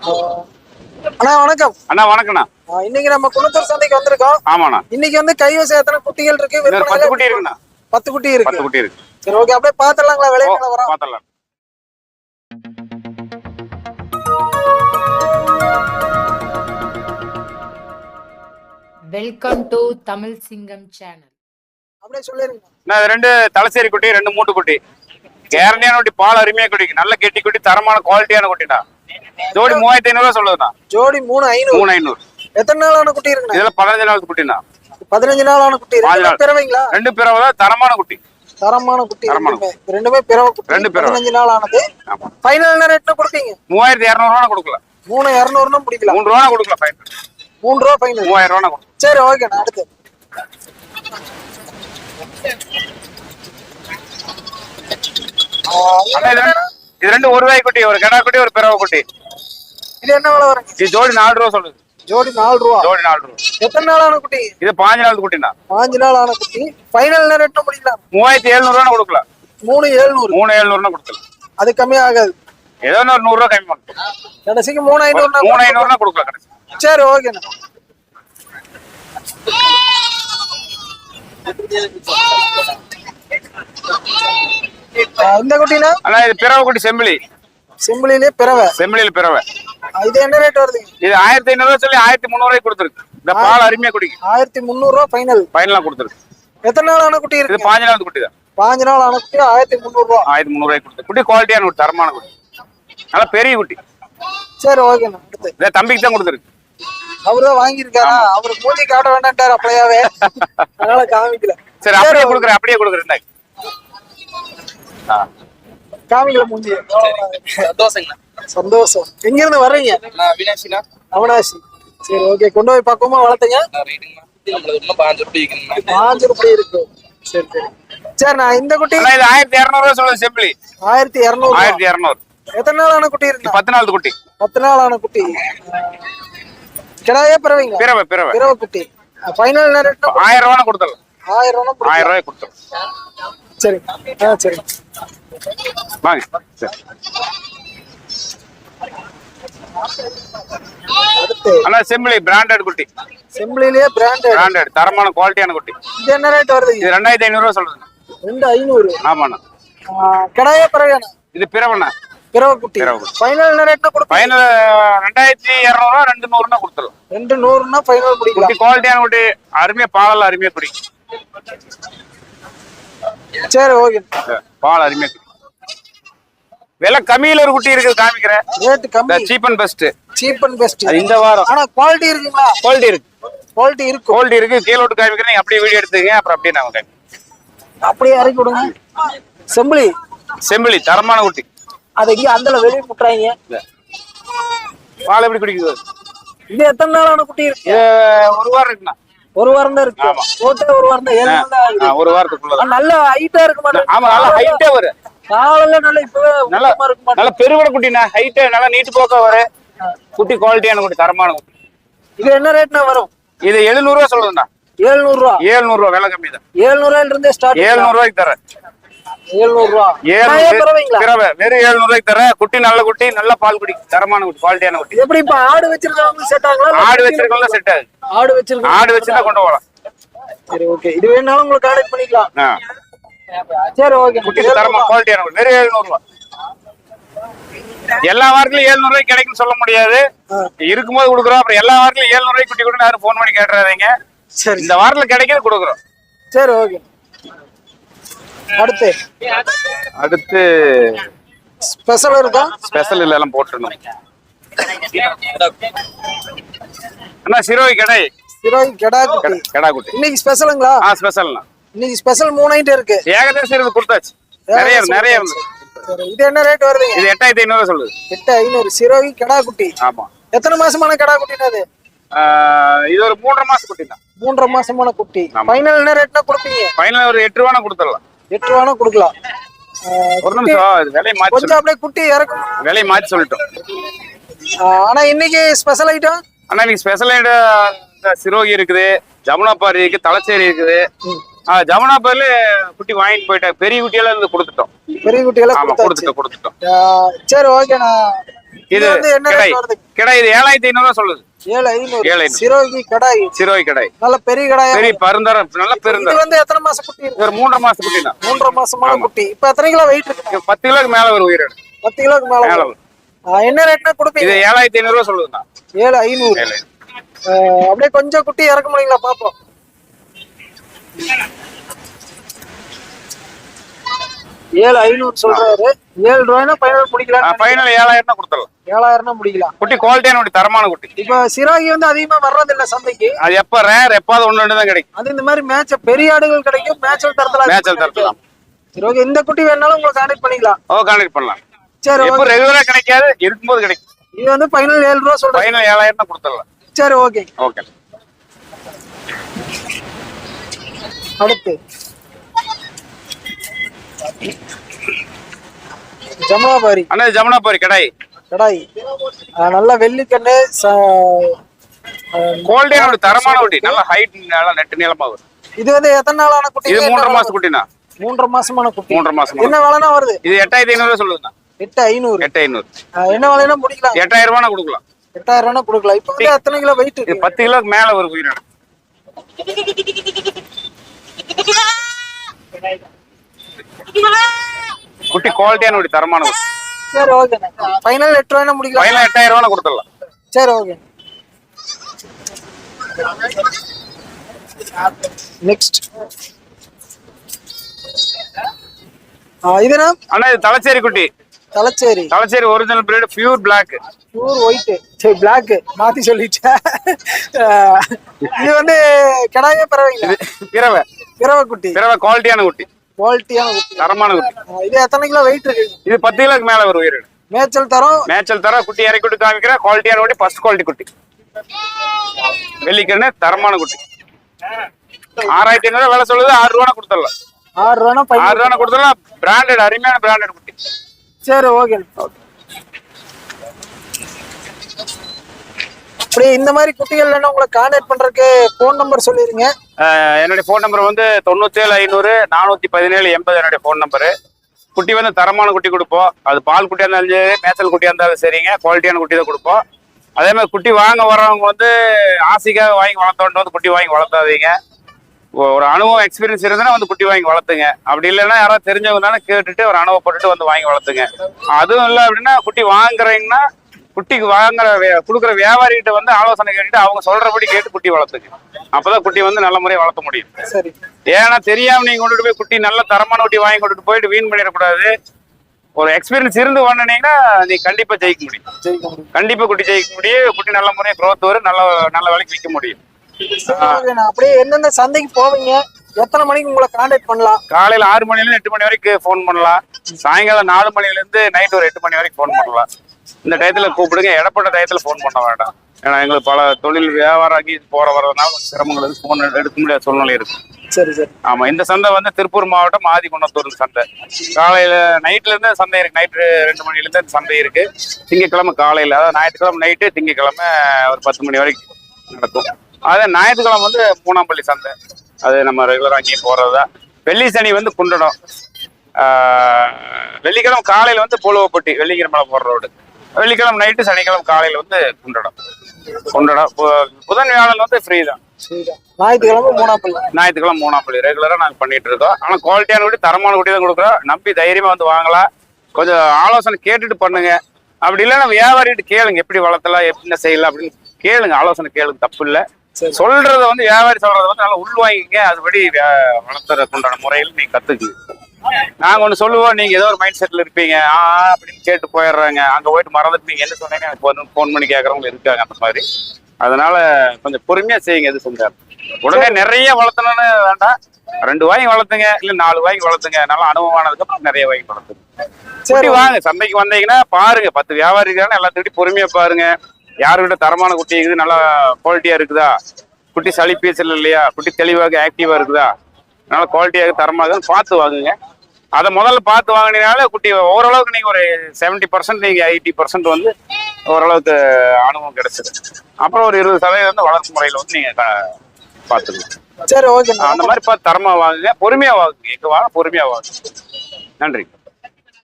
அண்ணா வணக்கம். அண்ணா வணக்கண்ணா ஆ, இன்னைக்கு நம்ம குளத்தூர் சந்தைக்கு வந்திருக்கோம். ஆமாண்ணா. இன்னைக்கு வந்து கைவசம் எத்தனை குட்டிகள் இருக்கு? பத்து குட்டி இருக்குண்ணா. பத்து குட்டி பத்து இருக்கு குட்டி இருக்கு. சரி ஓகே அப்படியே பாத்துடலாங்களா விலை வரோம் பாத்திரலாம். வெல்கம் டு தமிழ் சிங்கம் சேனல் அப்படியே சொல்லிருங்க. நான் இது ரெண்டு தலைச்சேரி குட்டி ரெண்டு மூட்டு குட்டி. கேரண்டியான குட்டி பால் அருமையா குட்டி நல்ல கெட்டி குட்டி தரமான குவாலிட்டியான குட்டிண்ணா. ஜோடி மூவாயிரத்தி ஐநூறுவா சொல்லுதுண்ணா ஜோடி மூணு ஐநூறு. மூணு ஐநூறு. எத்தனை நாளான குட்டி இருக்குண்ணா? இதுல பதினஞ்சு நாள் குட்டிண்ணா. பதினஞ்சு நாளான குட்டி. பிறவைங்களா? ரெண்டு பிறவை தரமான குட்டி. தரமான குட்டி. ரெண்டுமே பிறவை ரெண்டு பிறவை. பதினஞ்சு நாள் ஆனது ஃபைனல் ரேட்னா கொடுப்பீங்க? மூவாயிரத்தி இரநூறுவா கொடுக்கல. மூணு இரநூறுனா பிடிக்கலாம் மூணு ரூபா கொடுக்கல ஃபைன் மூணு ரூபா ஃபைனல் மூவாயிரம் ரூபா கொடுக்கல. சரி ஓகேண்ணா அடுத்து. அண்ணா, இது ரெண்டு- ஒரு ரூபாய் குட்டி ஒரு கடா குட்டி ஒரு பிறவை குட்டி. இது என்ன விலை இது ஜோடி நாலு ரூபா சொல்லுது. ஜோடி நாலு ரூபா? ஜோடி நாலு ரூபா. எத்தனை நாளான குட்டி? இது பாஞ்சு நாள் குட்டிண்ணா. பாஞ்சு நாள் ஆன குட்டி ஃபைனல் ரேட்னா முடிக்கலாம் மூவாயிரத்தி எழுநூறுவா கொடுக்கல மூணு எழுநூறு. மூணு எழுநூறுனா கொடுக்கல அது கம்மி ஆகாது ஏதோ ஒரு நூறு ரூபா கம்மி பண்ணும் கடைசிக்கு மூணு ஐநூறு மூணு ஐநூறுனா கொடுக்கல கடைசி சரி ஓகேண்ணா ஆ, இந்த குட்டினா? இது பிறவை குட்டி செம்பிளி சிம்பிளிலே பிறவை. செம்பிளியில் பிறவை. இது என்ன ரேட் வருது? இது ஆயிரத்தி ஐநூறுவா சொல்லி ஆயிரத்தி முந்நூறுவாய்க்கு கொடுத்துருக்கு. இந்த பால் அருமையா குடிக்கும் ஆயிரத்தி முந்நூறு ரூபா ஃபைனல் ஃபைனலா கொடுத்துருக்கு. எத்தனை நாள் ஆன குட்டி இருக்கு? பாஞ்சு நாள் குட்டி தான். பாஞ்சு நாள் ஆன குட்டி ஆயிரத்தி முந்நூறு ரூபா. ஆயிரத்தி முந்நூறுவாய்க்கு கொடுத்து குட்டி குவாலிட்டியான குட்டி தரமான குட்டி. நல்லா பெரிய குட்டி. சரி ஓகேண்ணா அடுத்து. இதை தம்பிக்கு தான் கொடுத்துருக்கு. அவரு தான் வாங்கியிருக்காரா? அவருக்கு மூஞ்சி காட்ட வேண்டாம்ட்டாரு அப்படியாவே. அதனால காமிக்கல. சரி அப்படியே கொடுக்குறேன் அப்படியே கொடுக்குறேன். காமிக்கல மூஞ்சி தோசைங்கண்ணா சந்தோஷம். எங்க இருந்து வர்றீங்க அவினாஷிண்ணா அவனாசி. சரி ஓகே கொண்டு போய் பக்குவமா வளர்த்தீங்க? பாஞ்சு ரூபாய் இருக்கு. சரி சரி. சரி நான் இந்த குட்டி இது ஆயிரத்தி இரநூறுவா சொல்லுது செம்பிளி. ஆயிரத்தி இரநூறு. ஆயிரத்தி இரநூறு. எத்தனை நாள் ஆன குட்டி இருக்கு பத்து நாள் குட்டி. பத்து நாள் ஆன குட்டி. கிடாயே பிறவைங்க பிறவை பிறவை. பிறவை குட்டி. ஃபைனல் ரேட் ஆயிரம் ரூபா கொடுத்துடலாம். ஆயிரம் ரூபா ஆயிரம் ரூபாய் கொடுத்துடலாம். சரி. ஆ சரி. வாங்க அண்ணா செம்பிளி பிராண்டட் குட்டி செம்பிளிலேயே பிராண்டட் பிராண்டட் தரமான குவாலிட்டியான குட்டி இது என்ன ரேட் வருதுங்க இது ரெண்டாயிரத்தி ஐநூறுவா சொல்லுது ரெண்டு ஐநூறு ஆமாண்ணா கிடாயே பிறவையாண்ணா இது பிறவண்ணா பிறவை குட்டி. ஃபைனல் ரேட்னா கொடுப்பீங்க ஃபைனல் ரெண்டாயிரத்தி இரநூறுவா ரெண்டு நூறுனா கொடுத்துடலாம் ரெண்டு நூறுனா ஃபைனல் குட்டி குவாலிட்டியான குட்டி அருமையா பாலெல்லாம் அருமையா குடிக்கும் சரி ஓகே பால் அருமையா விலை கம்மியில ஒரு குட்டி இருக்குது காமிக்கிறேன். ரேட் கம்மி. Cheap and best cheap and best இந்த வாரம். ஆனா குவாலிட்டி இருக்குங்களா? குவாலிட்டி இருக்கு. குவாலிட்டி இருக்கும். குவாலிட்டி இருக்கு. கீழே விட்டு காமிக்கிறேன். நீங்க அப்படியே வீடியோ எடுத்துங்க அப்புறம் அப்படியே நாம காமி அப்படியே இறக்கி விடுங்க. செம்பிளி செம்பிளி தரமான குட்டி. அதை இங்கே அந்தல வெளியே முட்டுறாங்க பால் எப்படி குடிக்குது? இது எத்தனை நாளான குட்டி இருக்கு? ஒரு வாரம் இருக்குண்ணா. ஒரு வாரம் தான் இருக்கு. போட்டு ஒரு வாரம் தான் ஒரு வாரத்துக்குள்ளதான். ஆனா நல்ல ஹைட்டா இருக்க மாட்டேங்குது. ஆமா நல்லா ஹைட்டே வரும் காலையில நல்ல இப்பவே நல்லா இருக்க நல்லா பெருவட குட்டிண்ணா ஹைட்டு நல்லா நீட்டு போக்க வரும் குட்டி குவாலிட்டியான குட்டி தரமான குட்டி. இது என்ன ரேட்னா வரும்? இது எழுநூறுவா சொல்லுதுண்ணா ஏழ்நூறு ரூபா ஏழ்நூறுவா விலை கம்மி தான் ஏழ்நூறுவாயில இருந்தே ஸ்டார்ட் ஏழ்நூறுவாய்க்கு தரேன். ஏழ்நூறு ரூபா ஏழ்நூறு வெறும் ஏழ்நூறுவாய்க்கு தரேன் குட்டி நல்ல குட்டி நல்ல பால் குடி தரமான குட்டி குவாலிட்டியான குட்டி. எப்படி இப்ப ஆடு வச்சிருக்கவங்க செட் ஆடு வச்சிருக்கவங்க செட் ஆகுது ஆடு வச்சிருக்கோம் ஆடு வச்சிருந்தா கொண்டு போகலாம். சரி ஓகே இது வேணாலும் உங்களுக்கு கான்டாக்ட் பண்ணிக்கலாம். ஆ. சரி ஓகே குட்டி தரமா குவாலிட்டியான குட்டி. வெறும் எழுநூறுவா எல்லா வாரத்திலும் ஏழ்நூறு ரூபாய்க்கு கிடைக்கும்னு சொல்ல முடியாது. இருக்கும்போது கொடுக்குறோம். அப்புறம் எல்லா வாரத்திலும் ஏழ்நூறு ரூபாய்க்கு குட்டி கூட யாரும் ஃபோன் பண்ணி கேட்டுறாதீங்க. சரி. இந்த வாரத்துல கிடைக்கிறது கொடுக்குறோம். சரி ஓகே அடுத்து? அடுத்து ஸ்பெஷல் இருக்கா? ஸ்பெஷல் எல்லாம் போட்டுருந்தோம் அண்ணா சிரோய் கடை. சிரோய் கெடா குட்டி கடா குட்டி இன்னைக்கு ஸ்பெஷலுங்களா ஆ ஸ்பெஷல்ண்ணா இன்னைக்கு ஸ்பெஷல் மூணு ஐட்டம் இருக்கு. ஏகதேசம் இருந்து கொடுத்தாச்சு. நிறைய நிறைய இது என்ன ரேட் வருதுங்க? இது எட்டாயிரத்தி ஐநூறு சொல்லுது. எட்டு ஐநூறு. சிரோய் கெடா குட்டி ஆமா. எத்தனை மாசமான கெடா குட்டினா அது இது ஒரு மூன்றரை மாசம் குட்டி தான் மூன்றரை மாசமான குட்டி. ஃபைனல் என்ன ரேட்னா கொடுப்பீங்க? ஃபைனல் ஒரு எட்டு ரூபானா கொடுத்துடலாம். எட்டு ரூபானா கொடுக்கலாம். ஒரு நிமிஷம் விலையை மாற்றி கொஞ்சம் அப்படியே குட்டி இறக்கும். விலையை மாற்றி சொல்லிட்டோம். ஆனா இன்னைக்கு ஸ்பெஷல் ஐட்டம் அண்ணா இன்னைக்கு ஸ்பெஷல் இந்த சிரோகி இருக்குது ஜமுனாபாரி இருக்கு தலைச்சேரி இருக்குது. ஜமுனாபாரில குட்டி வாங்கிட்டு போயிட்டாங்க பெரிய குட்டியெல்லாம் இருந்து கொடுத்துட்டோம். பெரிய குட்டி எல்லாம் ஆமா கொடுத்தாச்சு. கொடுத்துட்டோம் கொடுத்துட்டோம். சரி ஓகே நான் இது வந்து என்ன கிடை. ரேட் வருது? கிடை இது ஏழாயிரத்தி ஐநூறு ரூபா சொல்லுது. ஏழு ஐநூறு. சிரோகி கடாய். சிறுவை கடை நல்ல பெரிய கடாயா? பெரிய பருந்தரம் நல்ல இது பெருந்தரம். வந்து எத்தனை மாசம் குட்டி ஒரு மூன்றரை மாசம் குட்டி தான். மூன்றரை மாசமான குட்டி. இப்ப எத்தனை கிலோ வெயிட் இருக்கு? பத்து கிலோக்கு மேல ஒரு உயிரிடு. பத்து கிலோக்கு மேல மேல வரும். என்ன ரேட்னா இது கொடுப்பீங்க? ஏழாயிரத்தி ஐநூறு ரூபா சொல்லுதுண்ணா ஏழு ஐநூறு. அப்படியே கொஞ்சம் குட்டி இறக்க முடியுங்களா? பாப்போம். ஏழு ஐநூறு சொல்றாரு. ஏழு ரூபாய்னா ஃபைனல் முடிக்கலாம் ஃபைனல் ஏழாயிரம் கொடுத்துடலாம். ஏழாயிரம்னா முடிக்கலாம். குட்டி குவாலிட்டியான குட்டி தரமான குட்டி. இப்ப சிராகி வந்து அதிகமா வர்றது இல்ல சந்தைக்கு. அது எப்ப ரேர் எப்பாவது ஒண்ணு ரெண்டு தான் கிடைக்கும். அது இந்த மாதிரி மேட்ச் பெரிய ஆடுகள் கிடைக்கும் மேட்சல் தரத்துல மேட்சல் தரலாம் சரி ஓகே இந்த குட்டி வேணாலும் உங்களை கான்டாக்ட் பண்ணிக்கலாம். ஓ கான்டாக்ட் பண்ணலாம். சரி ஓகே ரெகுலரா கிடைக்காது இருக்கும்போது கிடைக்கும். இது வந்து ஃபைனல் ஏழு ரூபா சொல்றேன். ஃபைனல் ஏழாயிரம் தான் கொடுத்துடலாம். சரி ஓகே ஓகே அடுத்து. ஜமுனாபாரி. அண்ணா ஜமுனாபாரி கடாய். கடாய். நல்ல வெள்ளிக்கண்ணு குட்டி தரமான குட்டி நல்ல ஹைட் நல்லா நெட்டு நீளமா வரும். இது வந்து எத்தனை நாளான குட்டி? இது மூன்றரை மாசம் குட்டிண்ணா. மூன்றரை மாசமான குட்டி. மூன்றரை மாசம் என்ன விலைனா வருது? இது எட்டாயிரத்தி ஐநூறு சொல்லுதுண்ணா. எட்டு ஐநூறு. எட்டு ஐநூறு. என்ன விலைனா முடிக்கலாம்? எட்டாயிரம் ரூபாய் கொடுக்கலாம். எட்டாயிரம் ரூபா கொடுக்கலாம். இப்போ வந்து எத்தனை கிலோ வெயிட் இது பத்து கிலோக்கு மேல ஒரு உயிரினம் குட்டி குவாலிட்டியான குட்டி தரமான சரி ஓகே ஃபைனல் எட்டு ரூபாய்னா முடிக்கலாம். ஃபைனல் எட்டாயிரம் ரூபாய் கொடுத்துடலாம். சரி ஓகே நெக்ஸ்ட் இதுனா அண்ணா இது தலைச்சேரி குட்டி. Thalassery. Thalassery original breed pure black pure white சரி பிளாக் மாத்தி சொல்லிட்டேன். இது வந்து கிடாய பறவைங்க பிறவை. பிறவை குட்டி. பிறவை குவாலிட்டியான குட்டி. குவாலிட்டியான தரமான குட்டி இது எத்தனை கிலோ வெயிட் இருக்கு? இது பத்து கிலோக்கு மேல ஒரு உயிரினம் மேய்ச்சல் தரம்? மேய்ச்சல் தர குட்டி இறக்கி விட்டு காமிக்கிற குவாலிட்டியான குட்டி ஃபர்ஸ்ட் குவாலிட்டி குட்டி. வெள்ளிக்கண்ணு தரமான குட்டி. ஆறாயிரத்தி ஐநூறு வேலை சொல்லுது ஆறு ரூபா கொடுத்துடலாம். ஆறு ரூபானா ஆறு ரூபா கொடுத்துடலாம். பிராண்டட் அருமையான பிராண்டட் குட்டி. சரி ஓகே அப்படியே இந்த மாதிரி குட்டிகள் உங்களை கான்டாக்ட் பண்றதுக்கு ஃபோன் நம்பர் சொல்லிருங்க. என்னுடைய ஃபோன் நம்பர் வந்து தொண்ணூத்தேழு ஐநூறு நானூற்றி பதினேழு எண்பது என்னுடைய ஃபோன் நம்பரு குட்டி வந்து தரமான குட்டி கொடுப்போம். அது பால் குட்டியாக இருந்தாலும் சரி மேய்ச்சல் குட்டியாக இருந்தாலும் சரிங்க. குவாலிட்டியான குட்டி தான் கொடுப்போம். அதே மாதிரி குட்டி வாங்க வரவங்க வந்து ஆசைக்காக வாங்கி வளர்த்தோன்ட்டு வந்து குட்டி வாங்கி வளர்த்தாதீங்க. ஒரு அனுபவம் எக்ஸ்பீரியன்ஸ் இருந்ததுன்னா வந்து குட்டி வாங்கி வளர்த்துங்க. அப்படி இல்லைன்னா யாராவது தெரிஞ்சவங்க தானே கேட்டுட்டு ஒரு அனுபவப்பட்டுட்டு வந்து வாங்கி வளர்த்துங்க. அதுவும் இல்லை அப்படின்னா குட்டி வாங்குறீங்கன்னா குட்டிக்கு வாங்குற கொடுக்குற வியாபாரிகிட்ட வந்து ஆலோசனை கேட்டுட்டு அவங்க சொல்றபடி கேட்டு குட்டி வளர்த்துங்க அப்பதான் குட்டி வந்து நல்ல முறையாக வளர்த்த முடியும். சரி. ஏன்னா தெரியாம நீங்க கொண்டுட்டு போய் குட்டி நல்ல தரமான குட்டி வாங்கி கொண்டுட்டு போயிட்டு வீண் பண்ணிடக்கூடாது. ஒரு எக்ஸ்பீரியன்ஸ் இருந்து வாங்கினீங்கன்னா நீ கண்டிப்பா ஜெயிக்க முடியும். கண்டிப்பா குட்டி ஜெயிக்க முடியும். குட்டி நல்ல முறையாக growth வரும். நல்ல நல்ல விலைக்கு விற்க முடியும். அப்படியே எந்தெந்த சந்தைக்கு போவீங்க? எத்தனை மணிக்கு உங்களை கான்டாக்ட் பண்ணலாம்? காலையில ஆறு மணில இருந்து எட்டு மணி வரைக்கும் ஃபோன் பண்ணலாம். சாயங்காலம் நாலு மணில இருந்து நைட் ஒரு எட்டு மணி வரைக்கும் ஃபோன் பண்ணலாம். இந்த டயத்துல கூப்பிடுங்க. இடப்பட்ட டயத்துல ஃபோன் பண்ண வேண்டாம். ஏன்னா எங்களுக்கு பல தொழில் வியாபாரம் போற வர்றதுனால கொஞ்சம் சிரமங்கள் இருக்கு. ஃபோன் எடுக்க முடியாத சூழ்நிலை இருக்கு. சரி சரி. ஆமா இந்த சந்தை வந்து திருப்பூர் மாவட்டம் ஆதிகுணத்தூர் சந்தை. காலையில நைட்ல இருந்து சந்தை இருக்கு. நைட்டு ரெண்டு மணில இருந்து சந்தை இருக்கு. திங்கக்கிழமை காலையில அதாவது ஞாயிற்றுக்கிழமை நைட்டு திங்கக்கிழமை ஒரு பத்து மணி வரைக்கும் நடக்கும். அதே ஞாயிற்றுக்கிழமை வந்து மூணாம்பள்ளி சந்தை. அது நம்ம ரெகுலரா அங்கேயும் போறதுதான் வெள்ளி சனி வந்து குண்டடம். ஆஹ் வெள்ளிக்கிழமை காலையில வந்து புழுவப்பட்டி வெள்ளிக்கிழமை போற ரோடு வெள்ளிக்கிழமை நைட்டு சனிக்கிழமை காலையில வந்து குண்டடம். குண்டடம். பு- புதன் வியாழன் வந்து ஃப்ரீ தான். ஞாயிற்றுக்கிழமை மூணாப்பள்ளி ஞாயிற்றுக்கிழமை மூணாம் பள்ளி. ரெகுலரா நாங்க பண்ணிட்டு இருக்கோம். ஆனா குவாலிட்டியான குட்டி தரமான குட்டி தான் கொடுக்குறோம். நம்பி தைரியமா வந்து வாங்கலாம். கொஞ்சம் ஆலோசனை கேட்டுட்டு பண்ணுங்க. அப்படி இல்லைன்னா வியாபாரிகிட்ட கேளுங்க. எப்படி வளர்த்தலாம் எப்படி செய்யலாம் அப்படின்னு கேளுங்க. ஆலோசனை கேளுங்க. தப்பு இல்ல. சொல்றத வந்து வியாபாரி சொல்றத வந்து நல்லா உள்வாங்கிங்க அதுபடி வியா- வளர்த்துறதுக்கு உண்டான முறையில் நீங்க கத்துக்குங்க நாங்க ஒண்ணு சொல்லுவோம் நீங்க ஏதோ ஒரு மைண்ட் செட்ல இருப்பீங்க. ஆ அப்படின்னு கேட்டு போயிடுறாங்க. அங்க போயிட்டு மறந்துட்டு நீங்க என்ன சொன்னீங்க எனக்கு வந்து ஃபோன் பண்ணி கேட்கறவங்க இருக்காங்க அந்த மாதிரி. அதனால கொஞ்சம் பொறுமையா செய்யுங்க எது செஞ்சாலும். உடனே நிறைய வளர்த்தணும்னு வேண்டாம். ரெண்டு வாங்கி வளர்த்துங்க இல்ல நாலு வாங்கி வளர்த்துங்க. நல்லா அனுபவமானதுக்கு அப்புறம் நிறைய வாங்கி வளர்த்துங்க. சரி. வாங்க சந்தைக்கு வந்தீங்கன்னா பாருங்க. பத்து வியாபாரி இருக்காங்க எல்லாத்துக்கிட்டையும் பொறுமையா பாருங்க. யாருக்கிட்ட தரமான குட்டி இருக்குது நல்லா குவாலிட்டியா இருக்குதா? குட்டி சளி பீசல் இல்லையா? குட்டி தெளிவாக ஆக்டிவா இருக்குதா? நல்லா குவாலிட்டியாக தரமா இருக்குன்னு பார்த்து வாங்குங்க. அதை முதல்ல பார்த்து வாங்கினீங்கனால குட்டி ஓரளவுக்கு நீங்க ஒரு செவன்டி பர்சன்ட் நீங்க எயிட்டி பர்சன்ட் வந்து ஓரளவுக்கு அனுபவம் கிடைச்சது. அப்புறம் ஒரு இருபது சதவீதம் வந்து வளர்ப்பு முறையில் வந்து நீங்க க- பார்த்துக்கணும் சரி ஓகே. அந்த மாதிரி பார்த்து தரமா வாங்குங்க பொறுமையா வாங்குங்க. எங்க வாங்க பொறுமையா வாங்குங்க. நன்றி.